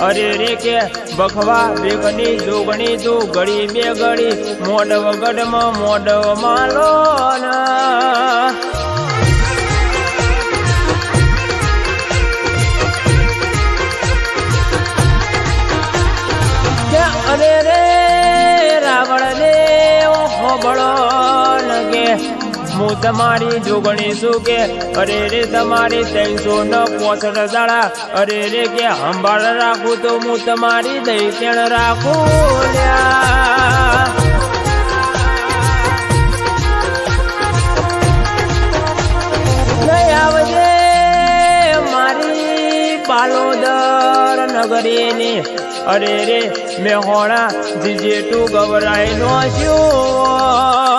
અરે રે કે બખવા બેગની જોગણી તું ઘડી બે ઘડી, મોડવ ગઢમાં મોડવ માલો અરે રે રાવણ દેવ ખોબળો નગે હું તમારી જોગણી શું કે? અરે રે તમારી ત્રણસો ન પોસઠ દાડા અરે રે કે સંભાળ રાખું તો હું તમારી દૈત્યણ રાખું લ્યા. નહીં આવજે મારી પાલોદર નગરીની. અરે રે મેં હોણા જીજે તું ગવરાય નો શું